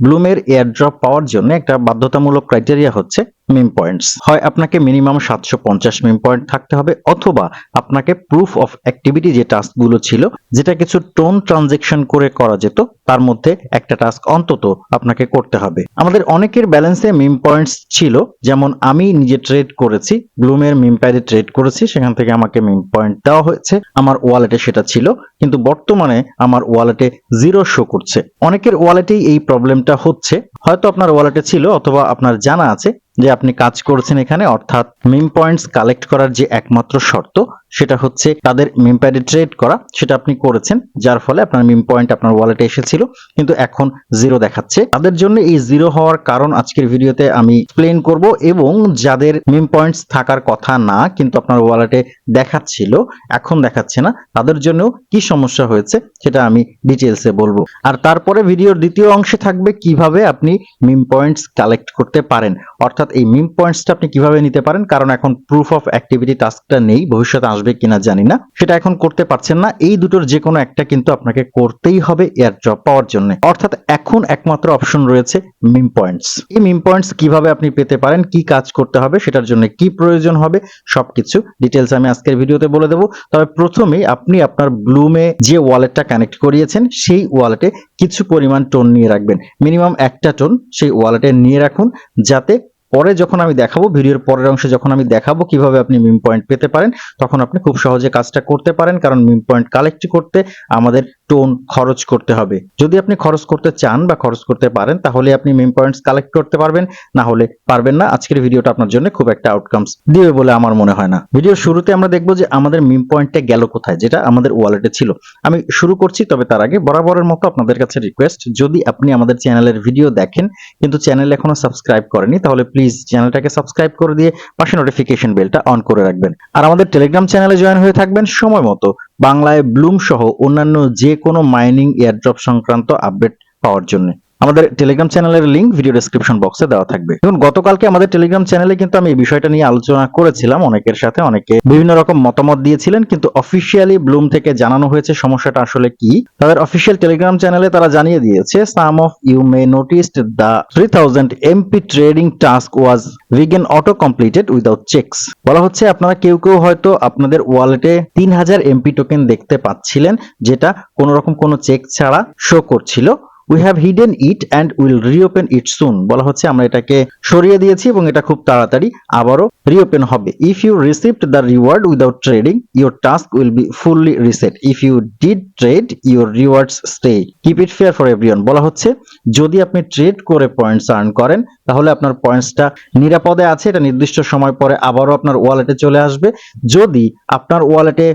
ব্লুমের airdrop পাওয়ার জন্য একটা বাধ্যতামূলক ক্রাইটেরিয়া হচ্ছে মিম পয়েন্টস হয় আপনাকে মিনিমাম সাতশো পঞ্চাশ মিম পয়েন্ট থাকতে হবে অথবা আপনাকে প্রুফ অফ অ্যাক্টিভিটি যে টাস্কগুলো ছিল, যেটা কিছু টোন ট্রানজেকশন করে করা যেত, তার মধ্যে একটা টাস্ক অন্তত আপনাকে করতে হবে। আমাদের অনেকের ব্যালেন্সে মিম পয়েন্টস ছিল, যেমন আমি নিজে ট্রেড করেছি ব্লুমের মিম প্যাডে ট্রেড করেছি, সেখান থেকে আমাকে মিম পয়েন্ট দেওয়া হয়েছে, আমার ওয়ালেটে সেটা ছিল, কিন্তু বর্তমানে আমার ওয়ালেটে জিরো শো করছে। অনেকের ওয়ালেটেই এই প্রবলেমটা হচ্ছে, হয়তো আপনার ওয়ালেটে ছিল অথবা আপনার জানা আছে যে আপনি কাজ করছেন এখানে অর্থাৎ মিম পয়েন্টস কালেক্ট করার যে একমাত্র শর্ত সেটা হচ্ছে তাদের মিম প্যাডে ট্রেড করা, সেটা আপনি করেছেন, যার ফলে আপনার মিম পয়েন্ট আপনার ওয়ালেটে এসেছিল, কিন্তু এখন জিরো দেখাচ্ছে। তাদের জন্য এই জিরো হওয়ার কারণ আজকের ভিডিওতে আমি এক্সপ্লেন করব, এবং যাদের মিম পয়েন্টস থাকার কথা না, কিন্তু আপনার ওয়ালেটে দেখাচ্ছিল, এখন দেখাচ্ছে না, তাদের জন্য কি সমস্যা হয়েছে, সেটা আমি ডিটেলসে বলব। আর তারপরে ভিডিওর দ্বিতীয় অংশে থাকবে কীভাবে আপনি মিম পয়েন্টস কালেক্ট করতে পারেন। অর্থাৎ এই মিম পয়েন্টসটা আপনি কীভাবে নিতে পারেন, কারণ এখন প্রুফ অফ অ্যাক্টিভিটি টাস্কটা নেই, ভবিষ্যতে আসবে কিনা জানি না। সেটা এখন করতে পারছেন না। এই দুটোর যে কোনো একটা কিন্তু আপনাকে করতেই হবে এয়ারড্রপ পাওয়ার জন্য। অর্থাৎ এখন একমাত্র অপশন রয়েছে মিম পয়েন্টস এই মিম পয়েন্টস কীভাবে আপনি পেতে পারেন, কি কাজ করতে হবে, সেটার জন্য কি প্রয়োজন হবে, সবকিছু ডিটেলস আমি আজকের ভিডিওতে বলে দেবো। তবে প্রথমেই আপনি আপনার ব্লুমে যে ওয়ালেটটা কানেক্ট করিয়েছেন, সেই ওয়ালেটে কিছু পরিমাণ টোন নিয়ে রাখবেন। মিনিমাম একটা টোন সেই ওয়ালেটে নিয়ে রাখুন, যাতে পরে যখন আমি দেখাবো, ভিডিওর পরের অংশে যখন আমি দেখাবো কীভাবে আপনি মিম পয়েন্ট পেতে পারেন, তখন আপনি খুব সহজে কাজটা করতে পারেন। কারণ মিম পয়েন্ট কালেক্ট করতে আমাদের টোন খরচ করতে হবে। যদি আপনি খরচ করতে চান বা খরচ করতে পারেন, তাহলে আপনি মিম পয়েন্টস কালেক্ট করতে পারবেন। না হলে পারবেন না। আজকের ভিডিওটা আপনার জন্য খুব একটা আউটকামস দিবে বলে আমার মনে হয় না। ভিডিওর শুরুতে আমরা দেখব যে আমাদের মিম পয়েন্টটা গেল কোথায়, যেটা আমাদের ওয়ালেটে ছিল। আমি শুরু করছি, তবে তার আগে বরাবরের মতো আপনাদের কাছে রিকোয়েস্ট যদি আপনি আমাদের চ্যানেলের ভিডিও দেখেন, কিন্তু চ্যানেল এখনও সাবস্ক্রাইব করেনি তাহলে প্লিজ চ্যানেলটাকে সাবস্ক্রাইব করে দিয়ে পাশে নোটিফিকেশন বেলটা অন করে রাখবেন। আর আমাদের টেলিগ্রাম চ্যানেলে জয়েন হয়ে থাকবেন সময় মতো। বাংলায় ব্লুম সহ অন্যান্য যে কোনো মাইনিং এয়ারড্রপ সংক্রান্ত আপডেট পাওয়ার জন্য। আমাদের টেলিগ্রাম চ্যানেলের লিংক ভিডিও ডেসক্রিপশন বক্সে দেওয়া থাকবে। দেখুন, গতকালকে আমাদের টেলিগ্রাম চ্যানেলে কিন্তু আমি এই বিষয়টা নিয়ে আলোচনা করেছিলাম অনেকের সাথে, অনেকে বিভিন্ন রকম মতামত দিয়েছিলেন, কিন্তু অফিসিয়ালি ব্লুম থেকে জানানো হয়েছে সমস্যাটা আসলে কি? তাদের অফিসিয়াল টেলিগ্রাম চ্যানেলে তারা জানিয়ে দিয়েছে some of you may noticed the three thousand MP trading task was regain auto completed without checks বলা হচ্ছে, আপনারা কেউ কেউ হয়তো আপনাদের ওয়ালেটে তিন হাজার এমপি টোকেন দেখতে পাচ্ছিলেন, যেটা কোনো রকম কোনো চেক ছাড়া শো করছিল। We have hidden it and will reopen it soon বলা হচ্ছে আমরা এটাকে সরিয়ে দিয়েছি এবং এটা খুব তাড়াতাড়ি আবারও রিওপেন হবে। If you received the reward without trading your task will be fully reset if you did trade your rewards stay keep it fair for everyone বলা হচ্ছে যদি আপনি ট্রেড করে পয়েন্টস আর্ন করেন, তাহলে আপনার পয়েন্টসটা নিরাপদে আছে, এটা নির্দিষ্ট সময় পরে আবারও আপনার ওয়ালেটে চলে আসবে। যদি আপনার ওয়ালেটে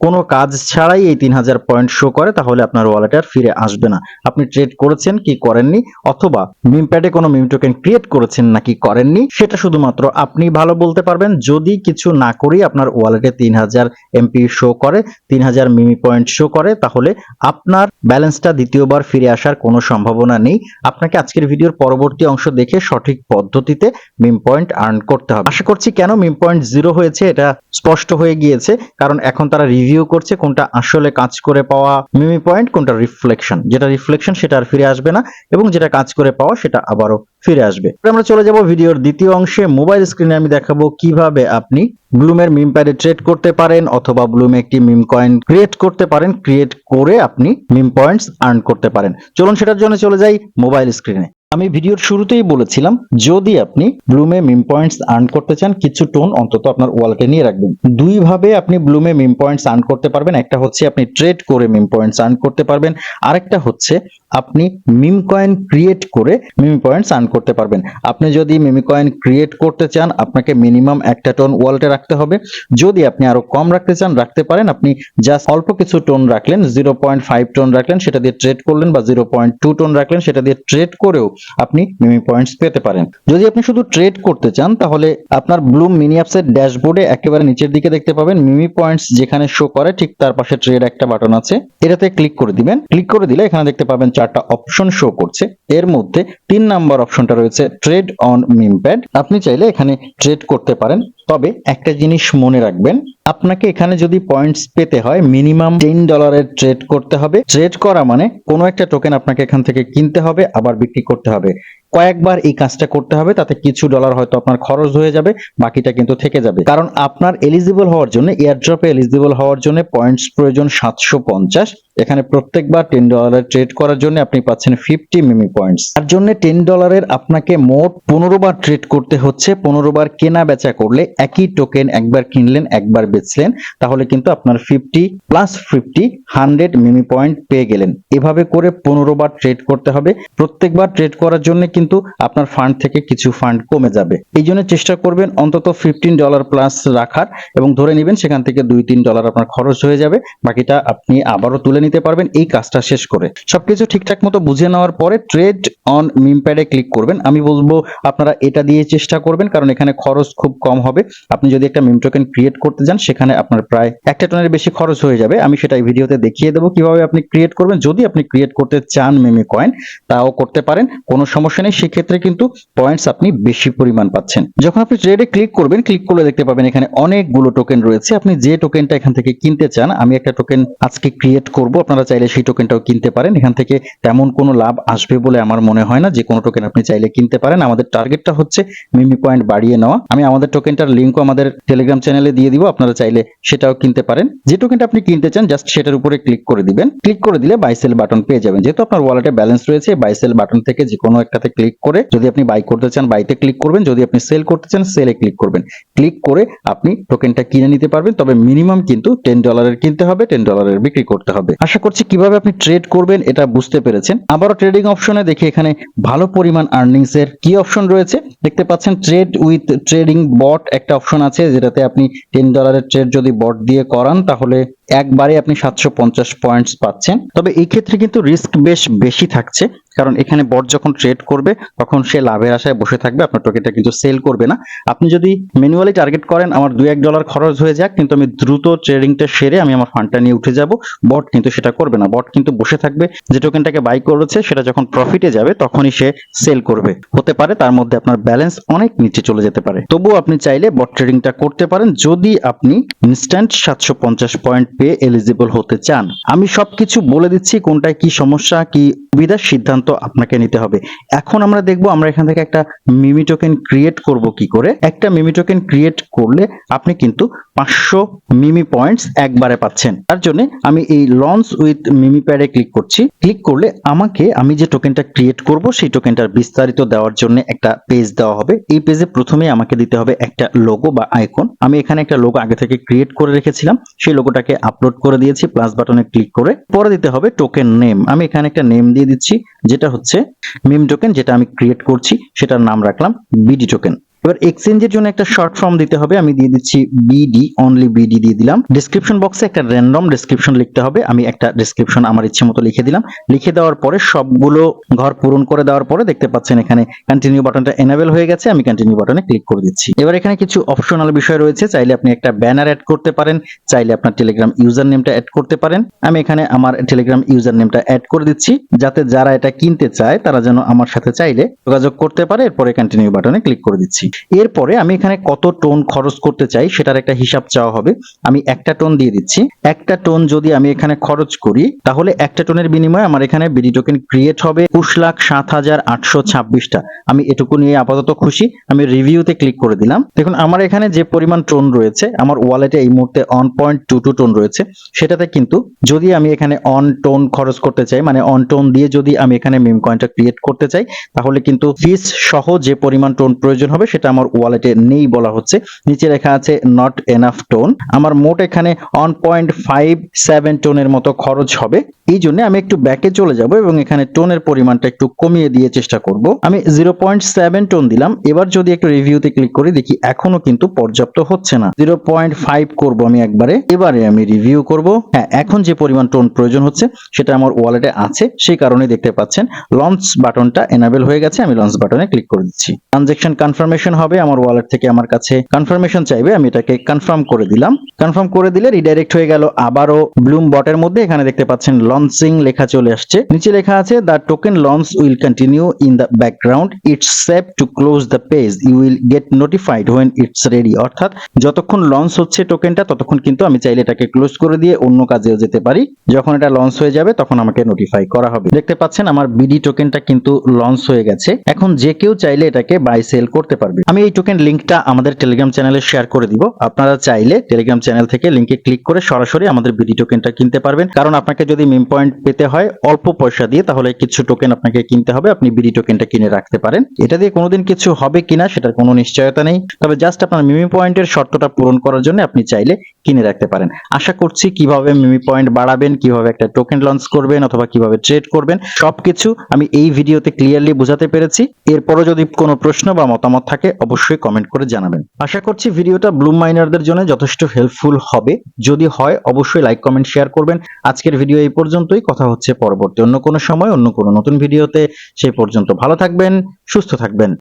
কোনো কাজ ছাড়াই এই তিন হাজার পয়েন্ট শো করে, তাহলে আপনার ওয়ালেট আর ফিরে আসবে না। আপনি ট্রেড করেছেন কি করেননি? অথবা মিম প্যাডে কোনো মিম টোকেন ক্রিয়েট করেছেন নাকি করেননি? সেটা শুধুমাত্র আপনি ভালো বলতে পারবেন। যদি কিছু না করেই আপনার ওয়ালেটে তিন হাজার এমপি শো করে, তিন হাজার মিমি পয়েন্ট শো করে, তাহলে আপনার ব্যালেন্সটা দ্বিতীয়বার ফিরে আসার কোনো সম্ভাবনা নেই। আপনাকে আজকের ভিডিওর পরবর্তী অংশ দেখে সঠিক পদ্ধতিতে মিম পয়েন্ট আর্ন করতে হবে। আশা করছি কেন মিম পয়েন্ট জিরো হয়েছে, এটা স্পষ্ট হয়ে গিয়েছে। কারণ এখন তারা রিভিউ করছে, কোনটা আসলে কাজ করে পাওয়া মিমি পয়েন্ট কোনটা রিফ্লেকশন যেটা রিফ্লেকশন সেটা আর ফিরে আসবে না, এবং যেটা কাজ করে পাওয়া, সেটা আবারও ফিরে আসবে। আমরা চলে যাব ভিডিওর দ্বিতীয় অংশে। মোবাইল স্ক্রিনে আমি দেখাবো কীভাবে আপনি ব্লুমের মিম প্যাডে ট্রেড করতে পারেন, অথবা ব্লুমে একটি মিম কয়েন ক্রিয়েট করতে পারেন ক্রিয়েট করে আপনি মিম পয়েন্টস আর্ন করতে পারেন। চলুন সেটার জন্য চলে যাই মোবাইল স্ক্রিনে আমি ভিডিওর শুরুতেই বলেছিলাম, যদি আপনি ব্লুমে মিম পয়েন্টস আর্ন করতে চান, কিছু টোন অন্তত আপনার ওয়ালেটে নিয়ে রাখবেন। দুই ভাবে আপনি ব্লুমে মিম পয়েন্টস আর্ন করতে পারবেন। একটা হচ্ছে আপনি ট্রেড করে মিম পয়েন্টস আর্ন করতে পারবেন। আরেকটা হচ্ছে আপনি মিম কয়েন ক্রিয়েট করে মিম পয়েন্টস আর্ন করতে পারবেন। আপনি যদি মিমি কয়েন ক্রিয়েট করতে চান, আপনাকে মিনিমাম একটা টোন ওয়ালেটে রাখতে হবে। যদি আপনি আরও কম রাখতে চান, রাখতে পারেন। আপনি জাস্ট অল্প কিছু টোন রাখলেন জিরো পয়েন্ট ফাইভ টোন রাখলেন, সেটা দিয়ে ট্রেড করলেন বা জিরো পয়েন্ট টু টোন রাখলেন, সেটা দিয়ে ট্রেড করেও আপনি মিমি পয়েন্টস পেতে পারেন। যদি আপনি শুধু ট্রেড করতে চান, তাহলে আপনার ব্লুম মিনি অ্যাপসের ড্যাশবোর্ডে একেবারে নিচের দিকে দেখতে পাবেন মিমি পয়েন্টস যেখানে শো করে, ঠিক তার পাশে ট্রেড একটা বাটন আছে। এটাতে ক্লিক করে দিবেন। ক্লিক করে দিলে এখানে দেখতে পাবেন চারটা অপশন শো করছে। এর মধ্যে তিন নাম্বার অপশনটা রয়েছে ট্রেড অন মিম প্যাড আপনি চাইলে এখানে ট্রেড করতে পারেন। তবে একটা জিনিস মনে রাখবেন আপনাকে এখানে যদি পয়েন্টস পেতে হয় মিনিমাম টেন ডলারের ট্রেড করতে হবে। ট্রেড করা মানে কোনো একটা টোকেন আপনাকে এখান থেকে কিনতে হবে, আবার বিক্রি করতে হবে। কয়েকবার এই কাজটা করতে হবে, তাতে কিছু ডলার হয়তো আপনার খরচ হয়ে যাবে, বাকিটা কিন্তু থেকে যাবে। কারণ আপনার এলিজিবল হওয়ার জন্য এয়ারড্রপে এলিজিবল হওয়ার জন্য পয়েন্টস প্রয়োজন সাতশো পঞ্চাশ। এখানে প্রত্যেকবার টেন ডলারের ট্রেড করার জন্য আপনি পাচ্ছেন ফিফটি মিমি পয়েন্টস তার জন্য টেন ডলারের আপনাকে মোট পনেরো বার ট্রেড করতে হচ্ছে পনেরো বার কেনা বেচা করলে একই টোকেন একবার কিনলেন, একবার বেচলেন, তাহলে কিন্তু আপনার ফিফটি প্লাস ফিফটি হান্ড্রেড মিমি পয়েন্ট পেয়ে গেলেন। এভাবে করে পনেরো বার ট্রেড করতে হবে। প্রত্যেকবার ট্রেড করার জন্য কিন্তু আপনার ফান্ড থেকে কিছু ফান্ড কমে যাবে। এই জন্য চেষ্টা করবেন অন্তত ফিফটিন ডলার প্লাস রাখার এবং ধরে নেবেন সেখান থেকে দুই তিন ডলার আপনার খরচ হয়ে যাবে। বাকিটা আপনি আবারও তুলে নিতে পারবেন। এই কাজটা শেষ করে। সবকিছু ঠিকঠাক মতো বুঝে নেওয়ার পরে ট্রেড অন মিমপ্যাডে ক্লিক করবেন। আমি বলব আপনারা এটা দিয়ে চেষ্টা করবেন, কারণ এখানে খরচ খুব কম হবে। আপনি যদি একটা মিম টোকেন ক্রিয়েট করতে যান, সেখানে আপনার প্রায় একটা টনের বেশি খরচ হয়ে যাবে। আমি সেটা এই ভিডিওতে দেখিয়ে দেবো কীভাবে আপনি ক্রিয়েট করবেন। যদি আপনি ক্রিয়েট করতে চান মিমি কয়েন তাও করতে পারেন। কোনো সমস্যা নেই। সেক্ষেত্রে কিন্তু পয়েন্টস আপনি বেশি পরিমাণ পাচ্ছেন। যখন আপনি ট্রেডে ক্লিক করবেন ক্লিক করলে দেখতে পাবেন এখানে অনেকগুলো টোকেন রয়েছে। আপনি যে টোকেনটা এখান থেকে কিনতে চান, আমি একটা টোকেন আজকে ক্রিয়েট করব, আপনারা চাইলে সেই টোকেনটাও কিনতে পারেন। এখান থেকে তেমন কোনো লাভ আসবে বলে আমার মনে হয় না। যে কোনো টোকেন আপনি চাইলে কিনতে পারেন। আমাদের টার্গেটটা হচ্ছে মিমি পয়েন্ট বাড়িয়ে নেওয়া। আমি আমাদের টোকেনটার লিঙ্কও আমাদের টেলিগ্রাম চ্যানেলে দিয়ে দিব। আপনারা চাইলে সেটাও কিনতে পারেন। যে টোকেনটা আপনি কিনতে চান জাস্ট সেটার উপরে ক্লিক করে দিবেন। ক্লিক করে দিলে বাইসেল বাটন পেয়ে যাবেন। যেহেতু আপনার ওয়ালেটে ব্যালেন্স রয়েছে বাইসেল বাটন থেকে যে কোনো একটাতে ক্লিক করে যদি আপনি বাই করতে চান বাইতে ক্লিক করবেন। যদি আপনি সেল করতে চান সেলে ক্লিক করবেন। ক্লিক করে আপনি টোকেনটা কিনে নিতে পারবেন, তবে মিনিমাম কিন্তু টেন ডলারের কিনতে হবে টেন ডলারের বিক্রি করতে হবে। আশা করছি কীভাবে আপনি ট্রেড করবেন এটা বুঝতে পেরেছেন। আবারও ট্রেডিং অপশনে দেখি এখানে ভালো পরিমাণ আর্নিংস এর কি অপশন রয়েছে। দেখতে পাচ্ছেন ট্রেড উইথ ট্রেডিং বট একটা অপশন আছে, যেটাতে আপনি টেন ডলারের ট্রেড যদি বট দিয়ে করান, তাহলে একবারে আপনি সাতশো পঞ্চাশ পয়েন্টস পাচ্ছেন। তবে এই ক্ষেত্রে কিন্তু রিস্ক বেশ বেশি থাকছে, কারণ এখানে বট যখন ট্রেড করবে, তখন সে লাভের আশায় বসে থাকবে, আপনার টোকেনটা কিন্তু সেল করবে না। আপনি যদি ম্যানুয়ালি টার্গেট করেন, আমার দু এক ডলার খরচ হয়ে যাক, কিন্তু আমি দ্রুত ট্রেডিংটা সেরে আমি আমার ফান্ডটা নিয়ে উঠে যাব। বট কিন্তু সেটা করবে না। বট কিন্তু বসে থাকবে, যে টোকেনটাকে বাই করেছে, সেটা যখন প্রফিটে যাবে, তখনই সে সেল করবে। হতে পারে তার মধ্যে আপনার ব্যালেন্স অনেক নিচে চলে যেতে পারে। তবুও আপনি চাইলে বট ট্রেডিংটা করতে পারেন। যদি আপনি ইনস্ট্যান্ট সাতশো পঞ্চাশ পয়েন্ট পেয়ে এলিজিবল হতে চান। আমি সবকিছু বলে দিচ্ছি কোনটায় কি সমস্যা, কি সুবিধার সিদ্ধান্ত আপনাকে নিতে হবে। এখন আমরা দেখব আমরা এখান থেকে একটা মিমি টোকেন ক্রিয়েট করব কি করে। একটা মিমি টোকেন ক্রিয়েট করলে আপনি কিন্তু পাঁচশো মিমি পয়েন্টস একবারে পাচ্ছেন। তার জন্য আমি এই লঞ্চ উইথ মিমি প্যাডে ক্লিক করছি। ক্লিক করলে আমাকে আমি যে টোকেনটা ক্রিয়েট করব সেই টোকেনটার বিস্তারিত দেওয়ার জন্য একটা পেজ দেওয়া হবে। এই পেজে প্রথমে আমাকে দিতে হবে একটা লোগো বা আইকন আমি এখানে একটা লোগো আগে থেকে ক্রিয়েট করে রেখেছিলাম। সেই লোগোটাকে আপলোড করে দিয়েছি প্লাস বাটনে ক্লিক করে। পরে দিতে হবে টোকেন নেম আমি এখানে একটা নেম দিয়ে দিচ্ছি, যেটা হচ্ছে মিম টোকেন যেটা আমি ক্রিয়েট করছি, সেটার নাম রাখলাম বিডি টোকেন এবার এক্সচেঞ্জের জন্য একটা শর্ট ফর্ম দিতে হবে, আমি দিয়ে দিচ্ছি বিডি অনলি বিডি দিয়ে দিলাম। ডেসক্রিপশন বক্সে একটা র্যান্ডম ডেসক্রিপশন লিখতে হবে, আমি একটা ডেসক্রিপশন আমার ইচ্ছে মতো লিখে দিলাম। লিখে দেওয়ার পরে সবগুলো ঘর পূরণ করে দেওয়ার পরে দেখতে পাচ্ছেন এখানে কন্টিনিউ বাটনটা এনাবেল হয়ে গেছে, আমি কন্টিনিউ বাটনে ক্লিক করে দিচ্ছি। এবার এখানে কিছু অপশনাল বিষয় রয়েছে, চাইলে আপনি একটা ব্যানার অ্যাড করতে পারেন, চাইলে আপনার টেলিগ্রাম ইউজার নেমটা অ্যাড করতে পারেন। আমি এখানে আমার টেলিগ্রাম ইউজার নেমটা অ্যাড করে দিচ্ছি, যাতে যারা এটা কিনতে চায়, তারা যেন আমার সাথে চাইলে যোগাযোগ করতে পারে, এরপরে কন্টিনিউ বাটনে ক্লিক করে দিচ্ছি। এরপরে আমি এখানে কত টোন খরচ করতে চাই সেটার একটা হিসাব চাওয়া হবে। আমি একটা টোন দিয়ে দিচ্ছি। একটা টোন যদি আমি এখানে খরচ করি, তাহলে একটা টোনের বিনিময়ে আমার এখানে বিডি টোকেন ক্রিয়েট হবে একুশ লাখ সাত হাজার আটশো ছাব্বিশটা। আমি এটুকু নিয়ে আপাতত খুশি। আমি রিভিউতে ক্লিক করে দিলাম। দেখুন, আমার এখানে যে পরিমাণ টোন রয়েছে, আমার ওয়ালেটে এই মুহূর্তে one point two two TON রয়েছে। সেটাতে কিন্তু যদি আমি এখানে অন টোন খরচ করতে চাই মানে অন টোন দিয়ে যদি আমি এখানে মিম কয়েনটা ক্রিয়েট করতে চাই, তাহলে কিন্তু ফিস সহ যে পরিমাণ টোন প্রয়োজন হবে, সেটা আমার ওয়ালেটে নেই বলা হচ্ছে। নিচে লেখা আছে নট এনাফ টোন আমার মোট এখানে ওয়ান পয়েন্ট ফাইভ সেভেন টোনের মতো খরচ হবে। এই জন্য আমি একটু ব্যাকে চলে যাব এবং এখানে টোনের পরিমাণটা একটু কমিয়ে দিয়ে চেষ্টা করব। আমি জিরো পয়েন্ট সেভেন টোন দিলাম। এবার যদি একটু রিভিউতে ক্লিক করি, দেখি এখনও কিন্তু পর্যাপ্ত হচ্ছে না। জিরো পয়েন্ট ফাইভ করব আমি একবারে। এবারে আমি রিভিউ করব। হ্যাঁ এখন যে পরিমাণ টোন প্রয়োজন হচ্ছে, সেটা আমার ওয়ালেটে আছে। সেই কারণে দেখতে পাচ্ছেন লঞ্চ বাটনটা এনাবেল হয়ে গেছে। আমি লঞ্চ বাটনে ক্লিক করে দিচ্ছি। ট্রানজেকশন কনফার্মেশন কনফার্মেশন হবে, আমার ওয়ালেট থেকে আমার কাছে কনফার্মেশন চাইবে, আমি এটাকে কনফার্ম করে দিলাম। কনফার্ম করে দিলে রিডাইরেক্ট হয়ে গেল আবারও ব্লুম বটের মধ্যে, এখানে দেখতে পাচ্ছেন লঞ্চিং লেখা চলে আসছে। নিচে লেখা আছে the token launch will continue in the background it's save to close the page you will get notified when it's ready অর্থাৎ যতক্ষণ লঞ্চ হচ্ছে টোকেনটা ততক্ষণ কিন্তু আমি চাইলে এটাকে ক্লোজ করে দিয়ে অন্য কাজেও যেতে পারি। যখন এটা লঞ্চ হয়ে যাবে, তখন আমাকে নোটিফাই করা হবে। দেখতে পাচ্ছেন, আমার বিডি টোকেনটা কিন্তু লঞ্চ হয়ে গেছে। এখন যে কেউ চাইলে এটাকে বাই সেল করতে পারবে। আমি এই টোকেন লিংকটা আমাদের টেলিগ্রাম চ্যানেলে শেয়ার করে দিব। আপনারা চাইলে টেলিগ্রাম চ্যানেল থেকে লিংকে ক্লিক করে সরাসরি আমাদের বিডি টোকেনটা কিনতে পারবেন। কারণ আপনাকে যদি মিম পয়েন্ট পেতে হয় অল্প পয়সা দিয়ে, তাহলে কিছু টোকেন আপনাকে কিনতে হবে। আপনি বিডি টোকেনটা কিনে রাখতে পারেন। এটা দিয়ে কোনোদিন কিছু হবে কিনা সেটার কোনো নিশ্চয়তা নেই। তবে জাস্ট আপনার মিমি পয়েন্টের শর্তটা পূরণ করার জন্য আপনি চাইলে কিনে রাখতে পারেন। আশা করছি কীভাবে মিমি পয়েন্ট বাড়াবেন, কীভাবে একটা টোকেন লঞ্চ করবেন, অথবা কীভাবে ট্রেড করবেন, সবকিছু আমি এই ভিডিওতে ক্লিয়ারলি বোঝাতে পেরেছি। এরপরও যদি কোনো প্রশ্ন বা মতামত থাকে অবশ্যই কমেন্ট করে জানাবেন। আশা করছি ভিডিওটা ব্লুম মাইনারদের জন্য যথেষ্ট হেল্পফুল হবে। যদি হয়, অবশ্যই লাইক কমেন্ট শেয়ার করবেন। আজকের ভিডিও এই পর্যন্তই। কথা হচ্ছে পরবর্তী অন্য কোনো সময়, অন্য কোনো নতুন ভিডিওতে সেই পর্যন্ত ভালো থাকবেন, সুস্থ থাকবেন।